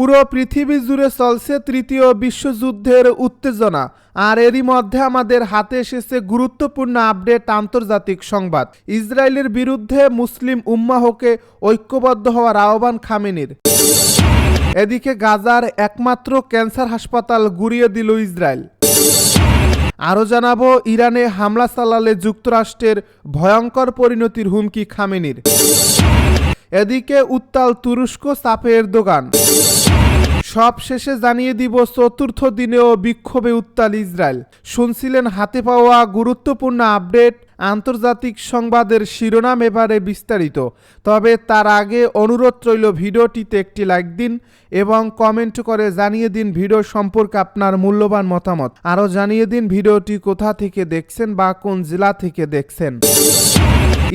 পুরো পৃথিবী জুড়ে চলছে তৃতীয় বিশ্বযুদ্ধের উত্তেজনা। আর এরই মধ্যে আমাদের হাতে এসেছে গুরুত্বপূর্ণ আপডেট আন্তর্জাতিক সংবাদ। ইসরায়েলের বিরুদ্ধে মুসলিম উম্মাহকে ঐক্যবদ্ধ হওয়ার আহ্বান খামেনির। এদিকে গাজার একমাত্র ক্যান্সার হাসপাতাল গুড়িয়ে দিল ইসরায়েল। আরও জানাব, ইরানে হামলা চালালে যুক্তরাষ্ট্রের ভয়ঙ্কর পরিণতির হুমকি খামেনির। এদিকে উত্তাল তুরস্ক চাপে দোকান সব শেষে জানিয়ে দিব চতুর্থ দিনেও বিক্ষোভে উত্তাল ইসরায়েল। শুনছিলেন হাতে পাওয়া গুরুত্বপূর্ণ আপডেট, আন্তর্জাতিক সংবাদের শিরোনাম এবারে বিস্তারিত। তবে তার আগে অনুরোধ রইল ভিডিওটিতে একটি লাইক দিন এবং কমেন্ট করে জানিয়ে দিন ভিডিও সম্পর্কে আপনার মূল্যবান মতামত। আরও জানিয়ে দিন ভিডিওটি কোথা থেকে দেখছেন বা কোন জেলা থেকে দেখছেন।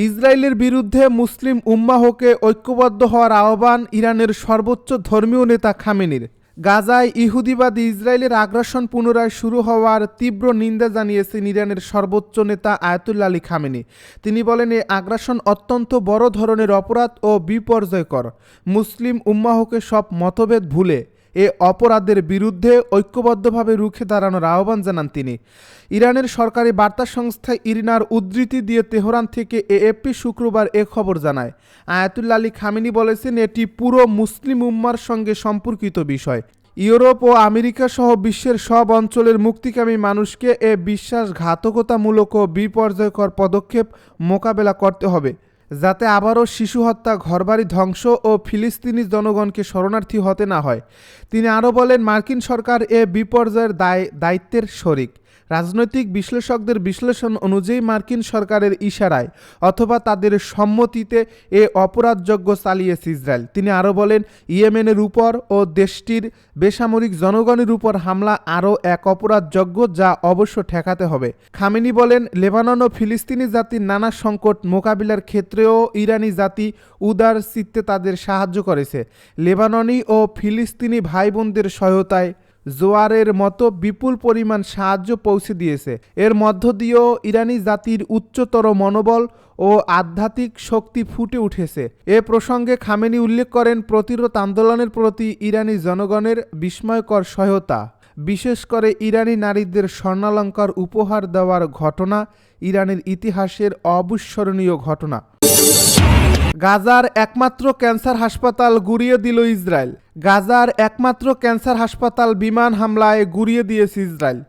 ইসরায়েলের বিরুদ্ধে মুসলিম উম্মাহকে ঐক্যবদ্ধ হওয়ার আহ্বান ইরানের সর্বোচ্চ ধর্মীয় নেতা খামেনির। গাজায় ইহুদিবাদী ইসরায়েলের আগ্রাসন পুনরায় শুরু হওয়ার তীব্র নিন্দা জানিয়েছেন ইরানের সর্বোচ্চ নেতা আয়াতুল্লা আলী খামেনি। তিনি বলেন এই আগ্রাসন অত্যন্ত বড় ধরনের অপরাধ ও বিপর্যয়কর। মুসলিম উম্মাহকে সব মতভেদ ভুলে এ অপরাধের বিরুদ্ধে ঐক্যবদ্ধভাবে রুখে দাঁড়ানোর আহ্বান জানান তিনি। ইরানের সরকারি বার্তা সংস্থা ইরিনার উদ্ধৃতি দিয়ে তেহরান থেকে এএফপি শুক্রবার এ খবর জানায়। আয়াতুল্লা আলী খামিনি বলেছেন, এটি পুরো মুসলিম উম্মার সঙ্গে সম্পর্কিত বিষয়। ইউরোপ ও আমেরিকা সহ বিশ্বের সব অঞ্চলের মুক্তিকামী মানুষকে এ বিশ্বাসঘাতকতামূলক ও বিপর্যয়কর পদক্ষেপ মোকাবেলা করতে হবে। যাতে আবারও শিশু হত্যা, ঘরবাড়ি ধ্বংস ও ফিলিস্তিনি জনগণকে শরণার্থী হতে না হয়। তিনি আরও বলেন, মার্কিন সরকার এ বিপর্যয়ের দায়, দায়িত্বের শরিক। রাজনৈতিক বিশ্লেষকদের বিশ্লেষণ অনুযায়ী মার্কিন সরকারের ইশারায় অথবা তাদের সম্মতিতে এ অপরাধযজ্ঞ চালিয়েছে ইসরায়েল। তিনি আরও বলেন, ইয়েমেনের উপর ও দেশটির বেসামরিক জনগণের উপর হামলা আরও এক অপরাধযজ্ঞ যা অবশ্য ঠেকাতে হবে। খামেনি বলেন, লেবানন ও ফিলিস্তিনি জাতির নানা সংকট মোকাবিলার ক্ষেত্রেও ইরানি জাতি উদার চিত্তে তাদের সাহায্য করেছে। লেবাননি ও ফিলিস্তিনি ভাই বোনদের সহায়তায় জোয়ারের মতো বিপুল পরিমাণ সাহায্য পৌঁছে দিয়েছে। এর মধ্য দিয়েও ইরানি জাতির উচ্চতর মনোবল ও আধ্যাত্মিক শক্তি ফুটে উঠেছে। এ প্রসঙ্গে খামেনি উল্লেখ করেন, প্রতিরোধ আন্দোলনের প্রতি ইরানি জনগণের বিস্ময়কর সহায়তা। বিশেষ করে ইরানি নারীদের স্বর্ণালঙ্কার উপহার দেওয়ার ঘটনা ইরানের ইতিহাসের অবিস্মরণীয় ঘটনা। গাজার একমাত্র ক্যান্সার হাসপাতাল গুড়িয়ে দিল ইসরায়েল। গাজার একমাত্র ক্যান্সার হাসপাতাল বিমান হামলায় গুড়িয়ে দিয়েছে ইসরায়েল।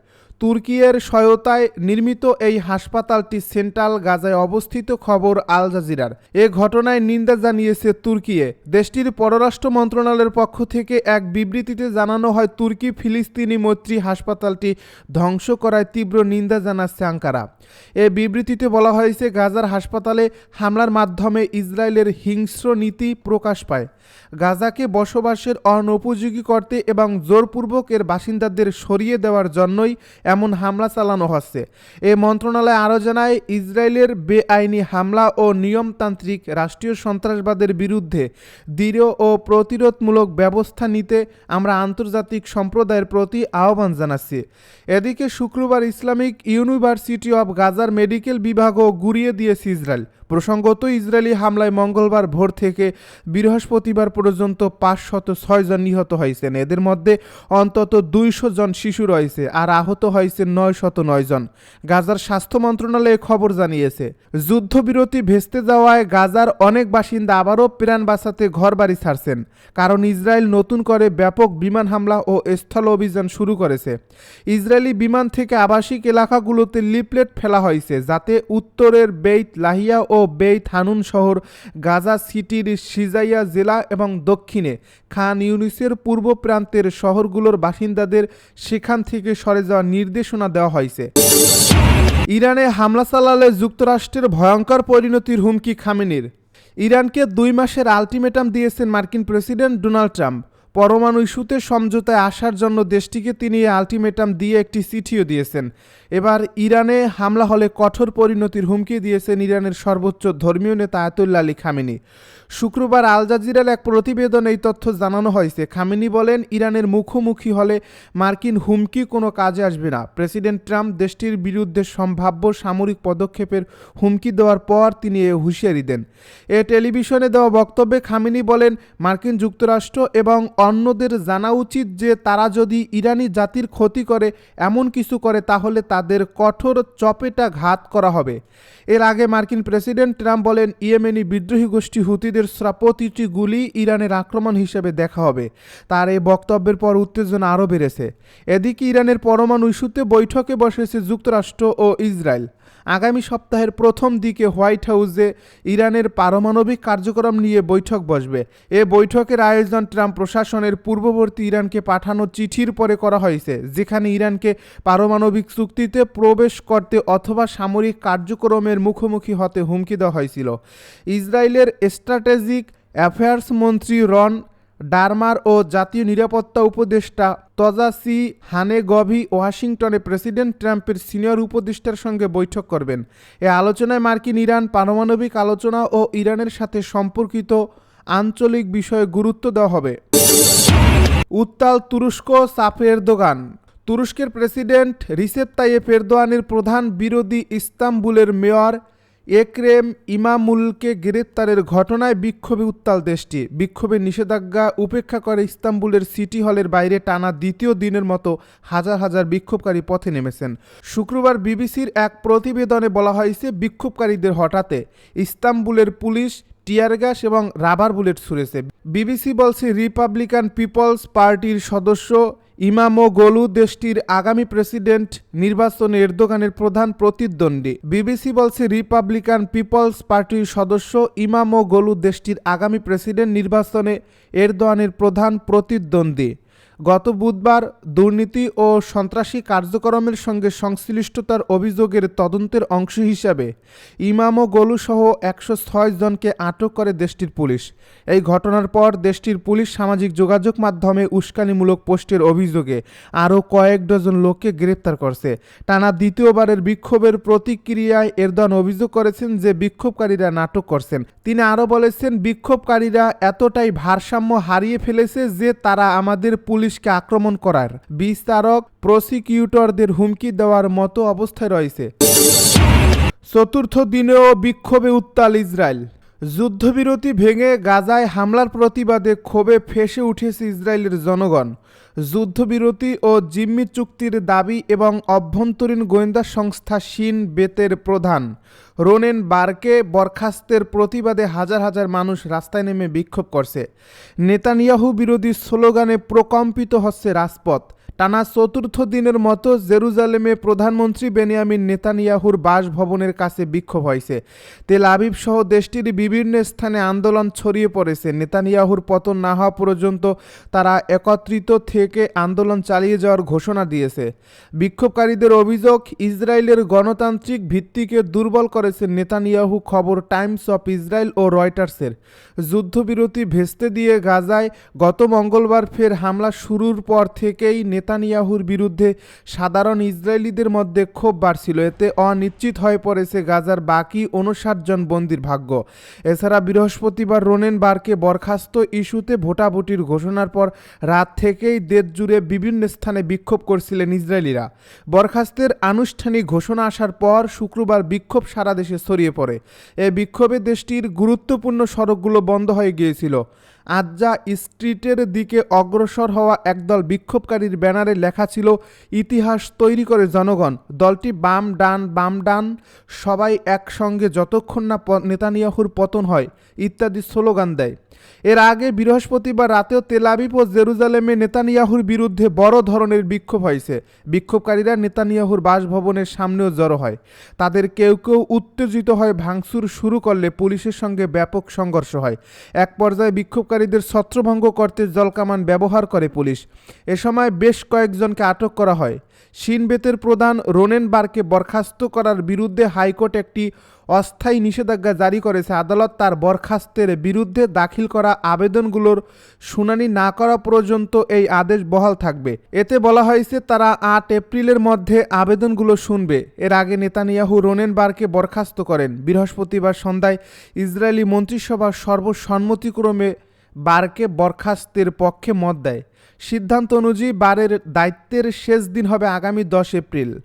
তুর্কিয়ের সহায়তায় নির্মিত এই হাসপাতালটি সেন্ট্রাল গাজায় অবস্থিত খবর আল জাজিরার। এ ঘটনায় নিন্দা জানিয়েছে তুর্কিয়ে দেশটির পররাষ্ট্র মন্ত্রণালয়ের পক্ষ থেকে এক বিবৃতিতে জানানো হয়, তুর্কি ফিলিস্তিনি মৈত্রী হাসপাতালটি ধ্বংস করায় তীব্র নিন্দা জানাচ্ছে আঙ্কারা। এ বিবৃতিতে বলা হয়েছে, গাজার হাসপাতালে হামলার মাধ্যমে ইসরায়েলের হিংস্র নীতি প্রকাশ পায়। গাজাকে বসবাসের অনুপযোগী করতে এবং জোরপূর্বক এর বাসিন্দাদের সরিয়ে দেওয়ার জন্যই এমন হামলা চালানো হচ্ছে। এ মন্ত্রণালয় আরও জানায়, ইসরায়েলের বেআইনি হামলা ও নিয়মতান্ত্রিক রাষ্ট্রীয় সন্ত্রাসবাদের বিরুদ্ধে দৃঢ় ও প্রতিরোধমূলক ব্যবস্থা নিতে আমরা আন্তর্জাতিক সম্প্রদায়ের প্রতি আহ্বান জানাচ্ছি। এদিকে শুক্রবার ইসলামিক ইউনিভার্সিটি অব গাজার মেডিকেল বিভাগও গুড়িয়ে দিয়েছে ইসরায়েল। প্রসঙ্গত, ইসরায়েলি হামলায় মঙ্গলবার ভোর থেকে বৃহস্পতিবার পর্যন্ত পাঁচশত ছয় জন নিহত হয়েছেন। এদের মধ্যে অন্তত দুইশো জন শিশু রয়েছে আর আহত হয়েছে নয় শত নয় জন গাজার স্বাস্থ্য মন্ত্রণালয়ে খবর জানিয়েছে, যুদ্ধবিরতি ভেস্তে যাওয়ায় গাজার অনেক বাসিন্দা আবারও প্রাণ বাঁচাতে ঘর বাড়ি ছাড়ছেন, কারণ ইসরায়েল নতুন করে ব্যাপক বিমান হামলা ও স্থল অভিযান শুরু করেছে। ইসরায়েলি বিমান থেকে আবাসিক এলাকাগুলোতে লিপলেট ফেলা হয়েছে, যাতে উত্তরের বেইত, লাহিয়া ও বেইত হানুন শহর গাজা সিটির সিজাইয়া জেলা এবং দক্ষিণে। খান ইউনিসের পূর্ব প্রান্তের শহরগুলোর বাসিন্দাদের সেখান থেকে সরে যাওয়ার নির্দেশনা দেওয়া হয়েছে। ইরানে হামলা চালালে যুক্তরাষ্ট্রের ভয়ঙ্কর পরিণতির হুমকি খামেনির। ইরানকে দুই মাসের আলটিমেটাম দিয়েছেন মার্কিন প্রেসিডেন্ট ডোনাল্ড ট্রাম্প। পরমাণু ইস্যুতে সমঝোতায় আসার জন্য দেশটিকে তিনি আলটিমেটাম দিয়ে একটি চিঠিও দিয়েছেন। এবার ইরানে হামলা হলে কঠোর পরিণতির হুমকি দিয়েছেন ইরানের সর্বোচ্চ ধর্মীয় নেতা আয়াতুল্লা আলী খামেনি। শুক্রবার আল জাজিরার এক প্রতিবেদন এই তথ্য জানানো হয়েছে। খামেনি বলেন, ইরানের মুখোমুখি হলে মার্কিন হুমকি কোনো কাজে আসবে না। প্রেসিডেন্ট ট্রাম্প দেশটির বিরুদ্ধে সম্ভাব্য সামরিক পদক্ষেপের হুমকি দেওয়ার পর তিনি এ হুঁশিয়ারি দেন। এ টেলিভিশনে দেওয়া বক্তব্যে খামেনি বলেন, মার্কিন যুক্তরাষ্ট্র এবং অন্যদের জানা উচিত যে তারা যদি ইরানি জাতির ক্ষতি করে, এমন কিছু করে, তাহলে তাদের কঠোর চপেটা ঘাত করা হবে। এর আগে মার্কিন প্রেসিডেন্ট ট্রাম্প বলেন, ইয়েমেনি বিদ্রোহী গোষ্ঠী হুতিদের প্রতিটি গুলি ইরানের আক্রমণ হিসেবে দেখা হবে। তার এই বক্তব্যের পর উত্তেজনা আরও বেড়েছে। এদিকে ইরানের পরমাণু ইস্যুতে বৈঠকে বসেছে যুক্তরাষ্ট্র ও ইসরায়েল। আগামী সপ্তাহের প্রথম দিকে হোয়াইট হাউসে ইরানের পারমাণবিক কার্যক্রম নিয়ে বৈঠক বসবে। এ বৈঠকের আয়োজন ট্রাম্প প্রশাসনের পূর্ববর্তী ইরানকে পাঠানো চিঠির পরে করা হয়েছে, যেখানে ইরানকে পারমাণবিক চুক্তিতে প্রবেশ করতে অথবা সামরিক কার্যক্রমের মুখোমুখি হতে হুমকি দেওয়া হয়েছিল। ইসরায়েলের স্ট্র্যাটেজিক অ্যাফেয়ার্স মন্ত্রী রন ডারমার ও জাতীয় নিরাপত্তা উপদেষ্টা তজাসি হানেগভি ওয়াশিংটনে প্রেসিডেন্ট ট্রাম্পের সিনিয়র উপদেষ্টার সঙ্গে বৈঠক করবেন। এ আলোচনায় মার্কিন ইরান পারমাণবিক আলোচনা ও ইরানের সাথে সম্পর্কিত আঞ্চলিক বিষয়ে গুরুত্ব দেওয়া হবে। উত্তাল তুরস্ক সাফে এরদোগান। তুরস্কের প্রেসিডেন্ট রিসেপ তাইয়েপ এরদোয়ানের প্রধান বিরোধী ইস্তাম্বুলের মেয়র একরেম ইমামুলকে গ্রেপ্তারের ঘটনায় বিক্ষোভে উত্তাল দেশটি। বিক্ষোভের নিষেধাজ্ঞা উপেক্ষা করে ইস্তাম্বুলের সিটি হলের বাইরে টানা দ্বিতীয় দিনের মতো হাজার হাজার বিক্ষোভকারী পথে নেমেছেন। শুক্রবার বিবিসির এক প্রতিবেদনে বলা হয়েছে, বিক্ষোভকারীদের হঠাতে ইস্তাম্বুলের পুলিশ, টিয়ার গ্যাস এবং রাবার বুলেট ছুড়েছে। বিবিসি বলছে, রিপাবলিকান পিপলস পার্টির সদস্য ইমামো গোলু দেশটির আগামী প্রেসিডেন্ট নির্বাচনে এরদোগানের প্রধান প্রতিদ্বন্দ্বী। বিবিসি বলছে, রিপাবলিকান পিপলস পার্টির সদস্য ইমামো গোলু দেশটির আগামী প্রেসিডেন্ট নির্বাচনে এরদোয়ানের প্রধান প্রতিদ্বন্দ্বী। গত বুধবার দুর্নীতি ও সন্ত্রাসী কার্যক্রমের সঙ্গে সংশ্লিষ্টতার অভিযোগের তদন্তের অংশ হিসাবে ইমাম ও গোলুসহ একশো ছয় জনকে আটক করে দেশটির পুলিশ। এই ঘটনার পর দেশটির পুলিশ সামাজিক যোগাযোগ মাধ্যমে উস্কানিমূলক পোস্টের অভিযোগে আরও কয়েক ডজন লোককে গ্রেপ্তার করছে। টানা দ্বিতীয়বারের বিক্ষোভের প্রতিক্রিয়ায় এরদন অভিযোগ করেছেন যে বিক্ষোভকারীরা নাটক করছেন। তিনি আরও বলেছেন, বিক্ষোভকারীরা এতটাই ভারসাম্য হারিয়ে ফেলেছে যে তারা আমাদের পুলিশকে আক্রমণ করার। বিস্তারক, প্রসিকিউটরদের হুমকি দেওয়ার মতো অবস্থায় রয়েছে। চতুর্থ দিনেও বিক্ষোভে উত্তাল ইসরায়েল। যুদ্ধবিরতি ভেঙে গাজায় হামলার প্রতিবাদে ক্ষোভে ফেসে উঠেছে ইসরায়েলের জনগণ। যুদ্ধবিরতি ও জিম্মি চুক্তির দাবি এবং অভ্যন্তরীণ গোয়েন্দা সংস্থা শিন বেতের প্রধান। রোনেন বার্কে বরখাস্তের প্রতিবাদে হাজার হাজার মানুষ রাস্তায় নেমে বিক্ষোভ করছে। নেতানিয়াহু বিরোধী স্লোগানে প্রকম্পিত হচ্ছে রাজপথ। টানা চতুর্থ দিনের মতো জেরুজালেমে প্রধানমন্ত্রী বেনিয়ামিন নেতানিয়াহুর বাসভবনের কাছে বিক্ষোভ হয়েছে। তেল আবিব সহ দেশটির বিভিন্ন স্থানে আন্দোলন ছড়িয়ে পড়েছে। নেতানিয়াহুর পতন না হওয়া পর্যন্ত তারা একত্রিত থেকে আন্দোলন চালিয়ে যাওয়ার ঘোষণা দিয়েছে। বিক্ষোভকারীদের অভিযোগ, ইসরায়েলের গণতান্ত্রিক ভিত্তিকে দুর্বল করেছে নেতানিয়াহু খবর টাইমস অফ ইসরায়েল ও রয়টার্সের। যুদ্ধবিরতি ভেস্তে দিয়ে গাজায় গত মঙ্গলবার ফের হামলা শুরুর পর থেকেই নেতানিয়াহুর বিরুদ্ধে সাধারণ ইসরায়েলিদের মধ্যে ক্ষোভ বাড়ছিল। এতে অনিশ্চিত হয়ে পড়েছে গাজার বাকি উনষাট জন বন্দির ভাগ্য। এছাড়া বৃহস্পতিবার রোনেন বারকে বরখাস্ত ইস্যুতে ভোটাভুটির ঘোষণার পর রাত থেকেই দেশ জুড়ে বিভিন্ন স্থানে বিক্ষোভ করছিলেন ইসরায়েলিরা। বরখাস্তের আনুষ্ঠানিক ঘোষণা আসার পর শুক্রবার বিক্ষোভ সারা দেশে ছড়িয়ে পড়ে। এ বিক্ষোভে দেশটির গুরুত্বপূর্ণ সড়কগুলো বন্ধ হয়ে গিয়েছিল। আজ্জা স্ট্রিটের দিকে অগ্রসর হওয়া একদল বিক্ষোভকারীর ব্যানারে লেখা ছিল, ইতিহাস তৈরি করে জনগণ। দলটি বাম ডান বাম ডান, সবাই একসঙ্গে যতক্ষণ না নেতানিয়াহুর পতন হয়, ইত্যাদি স্লোগান দেয়। এর আগে বৃহস্পতিবার রাতেও তেলাবিব ও জেরুজালেমে নেতানিয়াহুর বিরুদ্ধে বড় ধরনের বিক্ষোভ হয়েছে। বিক্ষোভকারীরা নেতানিয়াহুর বাসভবনের সামনেও জড়ো হয়। তাদের কেউ কেউ উত্তেজিত হয় ভাঙচুর শুরু করলে পুলিশের সঙ্গে ব্যাপক সংঘর্ষ হয়। এক পর্যায়ে বিক্ষোভকারীদের ছত্রভঙ্গ করতে জলকামান ব্যবহার করে পুলিশ। এ সময় বেশ কয়েকজনকে আটক করা হয়। সিনবেতের প্রধান রোনেন বারকে বরখাস্ত করার বিরুদ্ধে হাইকোর্ট একটি অস্থায়ী নিষেধাজ্ঞা জারি করেছে। আদালত তার বরখাস্তের বিরুদ্ধে দাখিল করা আবেদনগুলোর শুনানি না করা পর্যন্ত এই আদেশ বহাল থাকবে। এতে বলা হয়েছে, তারা আট এপ্রিলের মধ্যে আবেদনগুলো শুনবে। এর আগে নেতানিয়াহু রোনেন বারকে বরখাস্ত করেন। বৃহস্পতিবার সন্ধ্যায় ইসরায়েলি মন্ত্রিসভার সর্বসম্মতিক্রমে বারকে বরখাস্তের পক্ষে মত দেয়। সিদ্ধান্ত অনুযায়ী বারের দায়িত্বের শেষ দিন হবে আগামী দশ এপ্রিল।